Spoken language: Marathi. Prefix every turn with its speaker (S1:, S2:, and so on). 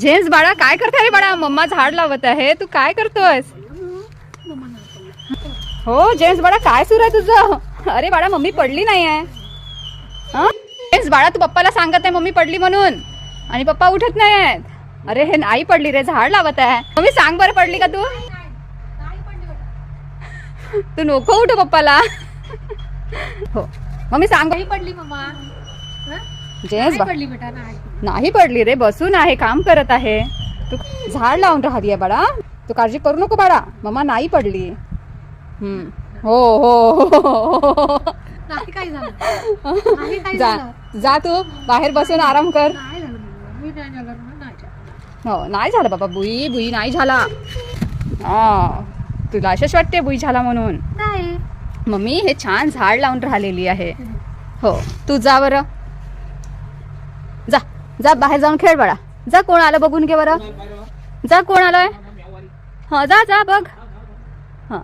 S1: जेम्स बाळा काय करते रे बाळा? मम्मा झाड लावत आहे. तू काय करतोयस? हो जेम्स बाळा काय सुरू आहे तुझं? अरे बाळा मम्मी पडली नाही आहे. हं? जेम्स बाळा तू पप्पाला सांगत आहे मम्मी पडली म्हणून. आणि पप्पा उठत नाही आहेत. अरे हे नाही पडली रे झाड लावत आहे. मम्मी सांग बरं पडली का तू? तू नको उठू पप्पाला. हो. मम्मी सांग.
S2: पडली मम्मा. हं?
S1: बा.
S2: पडली बेटा नाही
S1: नाही पडली रे बसून आहे काम करत आहे. तू झाड लावून राहिली आहे बाळा. तू काळजी करू नको बाळा. मम्मा नाही पडली. हम्म. हो हो, हो, हो
S2: नाही काय झालं. नाही काय
S1: जा
S2: झालं.
S1: जा तू. बाहेर बसून आराम कर.
S2: नाही झालं. मी नाही झालं म्हणून नाही झालं.
S1: हो नाही झालं बाबा. बुई बुई नाही झाला. हा. तुला अशाच वाटते बुई झाला म्हणून?
S2: नाही.
S1: मम्मी हे छान झाड लावून राहिलेली आहे. हो. तू जा बरं. जा बाहेर जाऊन खेळ बाळा जा कोण आलं बघून घे बरं. जा कोण आलंय? हा जा जा बघ. हा.